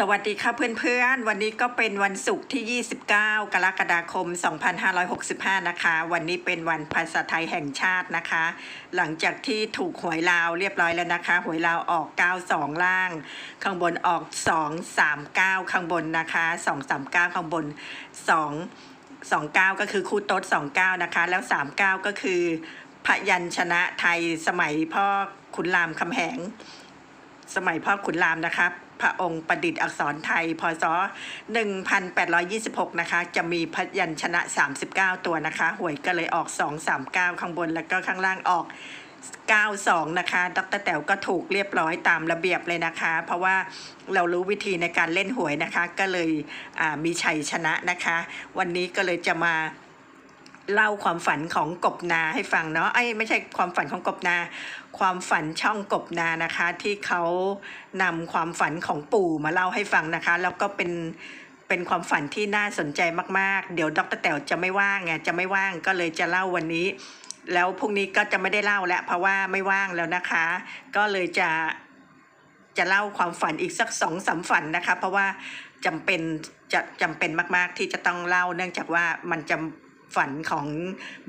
สวัสดีค่ะเพื่อนๆ วันนี้ก็เป็นวันศุกร์ที่ 29 กรกฎาคม 2565 นะคะ วันนี้เป็นวันภาษาไทยแห่งชาตินะคะ หลังจากที่ถูกหวยลาวเรียบร้อยแล้วนะคะ หวยลาวออก 92 ล่าง ข้างบนออก 239 ข้างบนนะคะ 239 ข้างบน 2 29 ก็คือคู่โต๊ด29 นะคะ แล้ว 39 ก็คือพยัญชนะไทยสมัยพ่อขุนรามคำแหง สมัยพ่อขุนรามนะคะ พระองค์ประดิษฐ์อักษรไทย พศ 1826 นะคะ จะมีพยัญชนะ 39 ตัวนะคะ หวยก็เลยออก 239 ข้างบนแล้วก็ข้างล่างออก 92 นะคะ ดรแต๋วก็ถูกเรียบร้อยตามระเบียบเลยนะคะ เพราะว่าเรารู้วิธีในการเล่นหวยนะคะ ก็เลยมีชัยชนะนะคะ วันนี้ก็เลยจะมา เล่าความฝันของกบนาให้ฟังเนาะไอ้ไม่ใช่ความฝันของกบนา ความฝันช่องกบนานะคะ ที่เขานำความฝันของปู่มาเล่าให้ฟังนะคะ แล้วก็เป็นเป็นความฝันที่น่าสนใจมากๆ เดี๋ยวดรแต๋วจะไม่ว่างไงจะไม่ว่างก็เลยจะเล่าวันนี้ แล้วพรุ่งนี้ก็จะไม่ได้เล่าแล้วเพราะว่าไม่ว่างแล้วนะคะ ก็เลยจะจะเล่าความฝันอีกสักสองสามฝันนะคะ เพราะว่าจำเป็นจะจำเป็นมาก ๆ ที่จะต้องเล่าเนื่องจากว่ามันจำ ฝันของ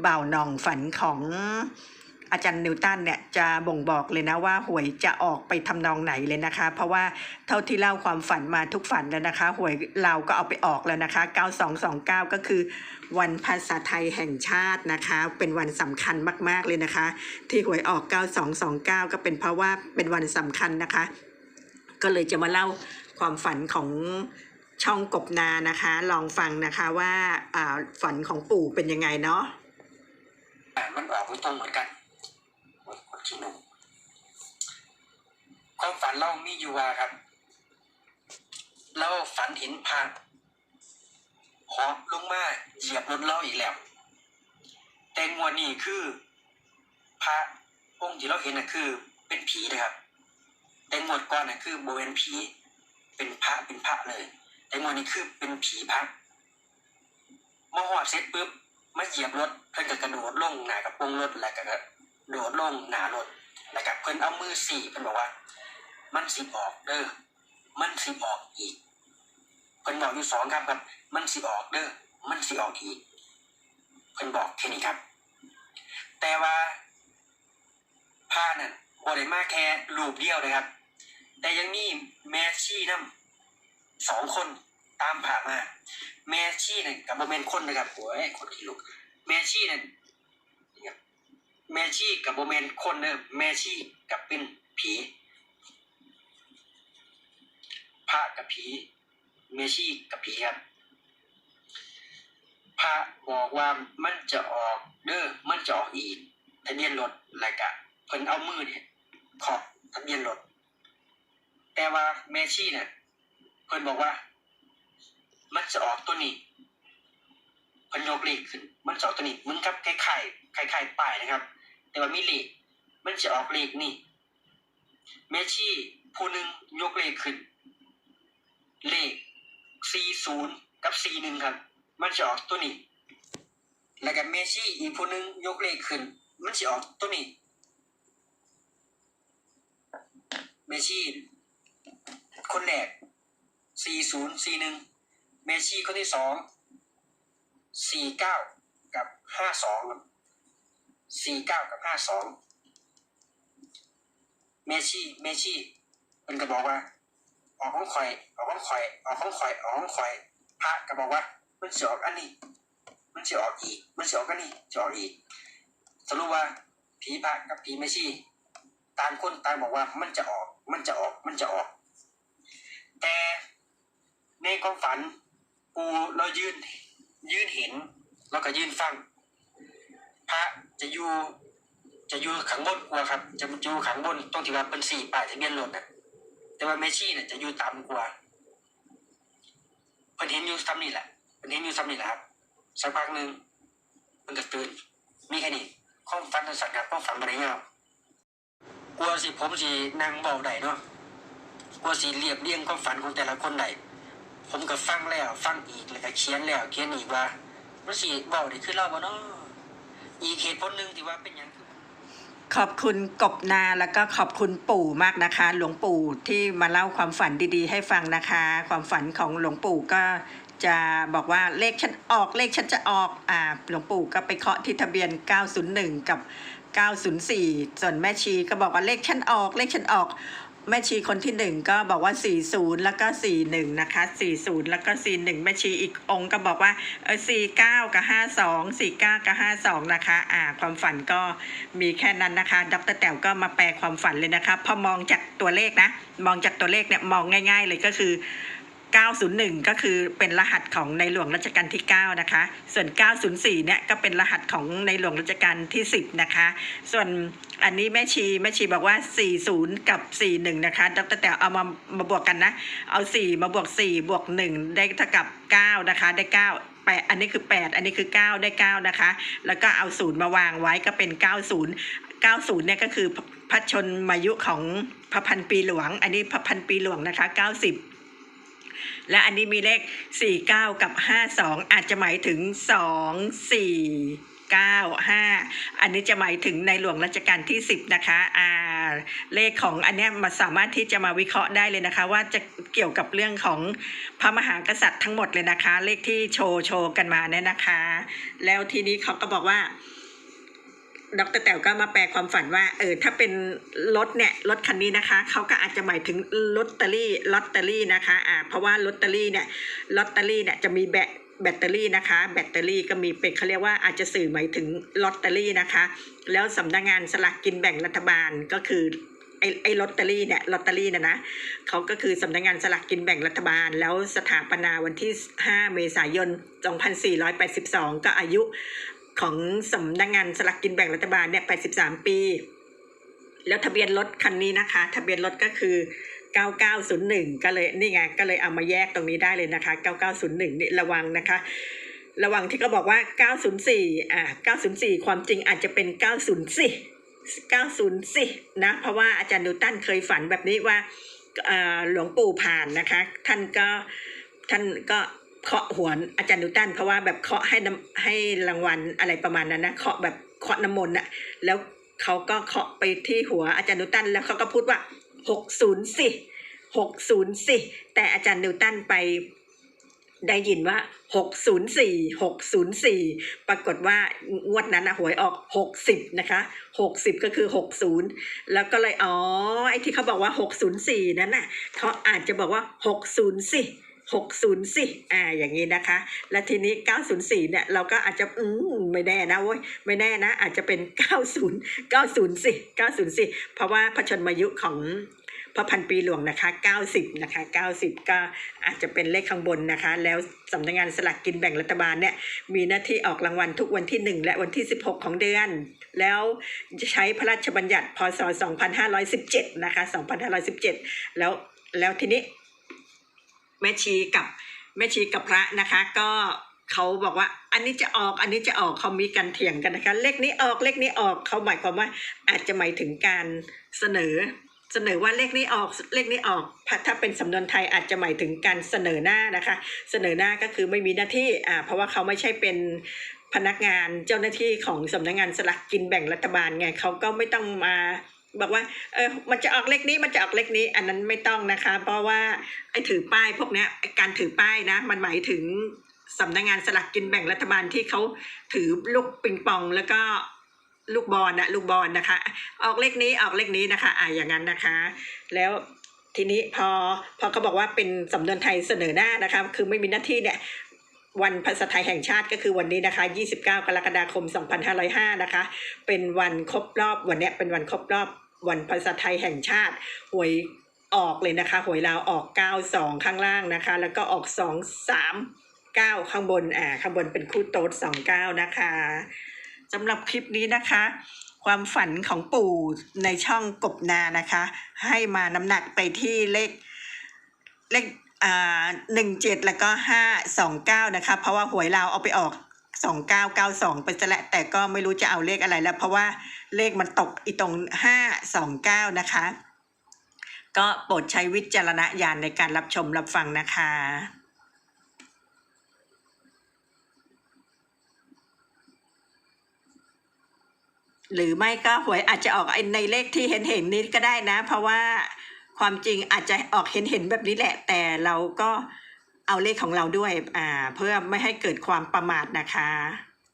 บ่าวหนองฝันของอาจารย์นิวตันเนี่ยจะบ่งบอกเลยนะว่าหวยจะออกไปทำนองไหนเลยนะคะ เพราะว่าเท่าที่เล่าความฝันมาทุกฝันแล้วนะคะหวยเราก็เอาไปออกแล้วนะคะ 9229 ก็คือ วันภาษาไทยแห่งชาตินะคะ เป็นวันสำคัญมากๆเลยนะคะ ที่หวยออก 9229 ก็เป็นเพราะว่าเป็นวันสำคัญนะคะ ก็เลยจะมาเล่าความฝันของ ช่องกบนานะคะ ลองฟังนะคะว่าอ่าฝันของปู่เป็นยังไงเนาะมันออกไม่ตรงเหมือนกันโอ้ยคนขี้หนุ่มความฝันเรามีอยู่ว่าครับ เราฝันเห็นพระหอบลงมาเหยียบรถเราอีกแล้ว แต่งวดนี้คือพระองค์ที่เราเห็นน่ะคือ เป็นผีนะครับ แต่งวดก่อนน่ะคือโบเป็นผีเป็นพระเป็นพระเลย แต่งวดนี้คือเป็นผีพระมาหอดเสร็จปุ๊บมาเหยียบรถเพิ่นก็กระโดดลงหนากระโปรงรถแล้วก็กระโดดลงหนารถแล้วก็เพิ่นเอามือสี่เพิ่นบอกว่า มันสิออกเด้อมันสิออกอีกเพิ่นบอกอยู่สองคำครับ มันสิออกเด้อมันสิออกอีกเพิ่นบอกแค่นี้ครับ แต่ว่าผ้านั่นบ่ได้มาแค่รูปเดียวเลยครับ แต่ยังมีแม่ชีนํ สองคนตามผ่ามา แมชีนั่นกับโมเมนคนนะครับโอ้ยคนขี้ลุกแมชีนั่นนี่ครับแมชี่กับโมเมนคนเนอะแมชี่กับเป็นผีพระกับผีแม่ชีกับผีครับพระบอกว่ามันจะออกเด้อมันจะออกอีกทะเบียนรถอะไรกะเพิ่นเอามือเนี่ยเคาะทะเบียนรถแต่ว่าแม่ชีเนี่ย เพิ่นบอกว่า มันจะออกตัวนี้เพันยกเลขขึ้น มันจะออกตัวนี้เหมันกับคล้ายๆคล้ายๆป้ายนะครับ แต่ว่ามีเลขมันจะออกเลขนี่แม่ชีผู้หนึ่งยกเลขขึ้น เลขสี่ศูนย์กับสี่หนึ่งครับ มันจะออกตัวนี้ แล้วก็แม่ชีอีกผู้หนึ่งยกเลขขึ้น มันจะออกตัวนี้แม่ชีคนแรก สี่ศูนย์สี่หนึ่งเมชี่คนที่สองสี่เก้ากับห้าสองสี่เก้ากับห้าสองเมชี่เมชี่มันก็บอกว่า ออกของข่อยออกของข่อยออกของข่อยออกของข่อยพระก็บอกว่า มันจะออกอันนี้ มันจะออกอีก มันจะออกอันนี้จะออกอีกสรุปว่าผีพระกับผีเมชี่ต่างคนต่างบอกว่ามันจะออก มันจะออกมันจะออก แต่ ในความฝันปูเรายืนยืนเห็น แล้วก็ยืนฟัง พระจะอยู่จะอยู่ขังบนกว่าครับ จะอยู่ขังบนตรงที่ว่าเป็นสี่ป้ายทะเบียนรถนะแต่ว่าเมชี่เนี่ยจะอยู่ต่ำกว่าเพิ่นเห็นอยู่ซ้ำนี่แหละเพิ่นเห็นอยู่ซ้ำนี่แหละครับสักพักหนึ่งเพิ่นก็ตื่นมีแค่นี้ความฝันสัตว์ครับความฝันบริเงากลัวสิผมสินั่งเบาได้เนาะกว่าสีเรียบเรียงความฝันของแต่ละคนได้ ผมก็ฟังแล้วฟังอีกแล้วก็เขียนแล้วเขียนอีกว่ามันสีเบาได้ขึ้นเล่าบ่เนาะอีกเหตุผลหนึ่งที่ว่าเป็นอย่างคือขอบคุณกบนาแล้วก็ขอบคุณปู่มากนะคะ หลวงปู่ที่มาเล่าความฝันดีๆ ให้ฟังนะคะ ความฝันของหลวงปู่ก็จะบอกว่าเลขฉันออกเลขฉันจะออกอ่าหลวงปู่ก็ไปเคาะที่ทะเบียน 901 กับ 904 ส่วนแม่ชีก็บอกว่าเลขฉันออกเลขฉันออก แม่ชีคนที่หนึ่งก็บอกว่า 40 แล้วก็ 41 นะคะ 40 แล้วก็ 41 แม่ชีอีกองค์ก็บอกว่าเออ49 กับ 52 49 กับ 52 นะคะ อ่า ความฝันก็มีแค่นั้นนะคะ ดรแต๋วก็มาแปลความฝันเลยนะคะ พอมองจากตัวเลขนะ มองจากตัวเลขเนี่ย มองง่าย ๆ เลยก็คือ 901 ก็คือเป็นรหัสของในหลวงรัชกาลที่ 9 นะคะ ส่วน 904 เนี่ยก็เป็นรหัสของในหลวงรัชกาลที่ 10 นะคะ ส่วนอันนี้แม่ชีแม่ชีบอกว่า 40 กับ 41 นะคะดรแต่เอามามาบวกกันนะ เอา 4 มาบวก 4 บวก 1 ได้เท่ากับ 9 นะคะ ได้9แปดอันนี้คือ 8 อันนี้คือ 9 ได้ 9 นะคะ แล้วก็เอา0มาวางไว้ก็เป็น 90 90 เนี่ยก็คือพระชนมายุของพระพันปีหลวง อันนี้พระพันปีหลวงนะคะ 90 และอันนี้มีเลข 49 กับ 52 อาจจะหมายถึง 2 4 9 5 อันนี้จะหมายถึงในหลวงรัชกาลที่ 10 นะคะอ่าเลขของอันเนี้ยมาสามารถที่จะมาวิเคราะห์ได้เลยนะคะ ว่าจะเกี่ยวกับเรื่องของพระมหากษัตริย์ทั้งหมดเลยนะคะ เลขที่โชว์โชว์กันมาเนี่ยนะคะ แล้วทีนี้เขาก็บอกว่า ดรแต๋วก็มาแปลความฝันว่า เออ ถ้าเป็นรถเนี่ย รถคันนี้นะคะ เขาก็อาจจะหมายถึงลอตเตอรี่ ลอตเตอรี่นะคะ อ่า เพราะว่าลอตเตอรี่เนี่ย ลอตเตอรี่เนี่ยจะมีแบตแบตเตอรี่นะคะ แบตเตอรี่ก็มีเป็นเขาเรียกว่าอาจจะสื่อหมายถึงลอตเตอรี่นะคะ แล้วสำนักงานสลากกินแบ่งรัฐบาลก็คือไอ้ไอ้ลอตเตอรี่เนี่ยลอตเตอรี่นะนะเขาก็คือสำนักงานสลากกินแบ่งรัฐบาล แล้วสถาปนาวันที่ 5 เมษายน 2482 ก็อายุ ของสำนักงานสลากกินแบ่งรัฐบาลเนี่ย83 ปี แล้วทะเบียนรถคันนี้นะคะ ทะเบียนรถก็คือ 9901 ก็เลยนี่ไงก็เลยเอามาแยกตรงนี้ได้เลยนะคะ 9901 นี่ระวังนะคะ ระวังที่เขาบอกว่า 904 อ่า 904 ความจริงอาจจะเป็น 904 904นะเพราะว่าอาจารย์นิวตันเคยฝันแบบนี้ว่าหลวงปู่ผ่านนะคะ ท่านก็ท่านก็ เคาะหัวอาจารย์นิวตันเพราะว่าแบบเคาะให้น้ำให้รางวัลอะไรประมาณนั้นนะเคาะแบบเคาะน้ำมนต์อะแล้วเขาก็เคาะไปที่หัวอาจารย์นิวตันแล้วเขาก็พูดว่าหกศูนย์สิหกศูนย์สิแต่อาจารย์นิวตันไปได้ยินว่าหกศูนย์สี่หกศูนย์สี่ปรากฏว่างวดนั้นนะหวยออกหกสิบนะคะหกสิบก็คือหกศูนย์แล้วก็เลย อ๋อ ไอ้ที่เขาบอกว่าหกศูนย์สี่นั้นน่ะเขาอาจจะบอกว่าหกศูนย์สี่ 604อ่าอย่างนี้นะคะ และทีนี้ 904 เนี่ย เราก็อาจจะอืมไม่แน่นะเว้ยไม่แน่นะ อาจจะเป็น 90 904 904 เพราะว่าพระชนมายุของพระพันปีหลวงนะคะ 90 นะคะ 90 ก็อาจจะเป็นเลขข้างบนนะคะ แล้วสำนักงานสลากกินแบ่งรัฐบาลเนี่ย มีหน้าที่ออกรางวัลทุกวันที่ 1 และวันที่ 16 ของเดือน แล้วใช้พระราชบัญญัติพศ 2517 นะคะ 2517 แล้วแล้วทีนี้ แม่ชีกับแม่ชีกับพระนะคะ ก็เขาบอกว่าอันนี้จะออกอันนี้จะออกเขามีการเถียงกันนะคะ เลขนี้ออกเลขนี้ออกเขาหมายความว่าอาจจะหมายถึงการเสนอเสนอว่าเลขนี้ออกเลขนี้ออกถ้าเป็นสำนวนไทยอาจจะหมายถึงการเสนอหน้านะคะ เสนอหน้าก็คือไม่มีหน้าที่อ่าเพราะว่าเขาไม่ใช่เป็นพนักงานเจ้าหน้าที่ของสำนักงานสลากกินแบ่งรัฐบาลไงเขาก็ไม่ต้องมา บอกว่าเออมันจะออกเลขนี้มันจะออกเลขนี้ อันนั้นไม่ต้องนะคะ เพราะว่าไอ้ถือป้ายพวกนี้ไอ้การถือป้ายนะ มันหมายถึงสำนักงานสลากกินแบ่งรัฐบาลที่เขาถือลูกปิงปองแล้วก็ลูกบอลนะลูกบอลนะคะ ออกเลขนี้ออกเลขนี้นะคะอ่าอย่างนั้นนะคะ แล้วทีนี้พอพอเขาบอกว่าเป็นสำนวนไทยเสนอหน้านะคะ คือไม่มีหน้าที่เนี่ยวันภาษาไทยแห่งชาติก็คือวันนี้นะคะ 29 กรกฎาคม 2505 นะคะ เป็นวันครบรอบ วันเนี้ยเป็นวันครบรอบ วันภาษาไทยแห่งชาติหวยออกเลยนะคะหวยลาวออก 92 ข้างล่างนะคะ แล้วก็ออก 2 3 9 ข้างบนอ่าข้างบนเป็นคู่โต๊ด29 นะคะสำหรับคลิปนี้นะคะ ความฝันของปู่ในช่องกบนานะคะ ให้มาน้ำหนักไปที่เลขเลขอ่าหนึ่งเจ็ดแล้วก็ห้าสองเก้านะคะ เพราะว่าหวยเราวเอาไปออก สองเก้าเก้าสองไปซะและแต่ก็ไม่รู้จะเอาเลขอะไรแล้ว เพราะว่าเลขมันตกอีตรงห้าสองเก้านะคะ ก็โปรดใช้วิจารณญาณในการรับชมรับฟังนะคะหรือไม่ก็หวยอาจจะออกในเลขที่เห็นเห็นนี้ก็ได้นะ เพราะว่าความจริงอาจจะออกเห็นเห็นแบบนี้แหละ แต่เราก็ เอาเลขของเราด้วยเพื่อไม่ให้เกิดความประมาทนะคะ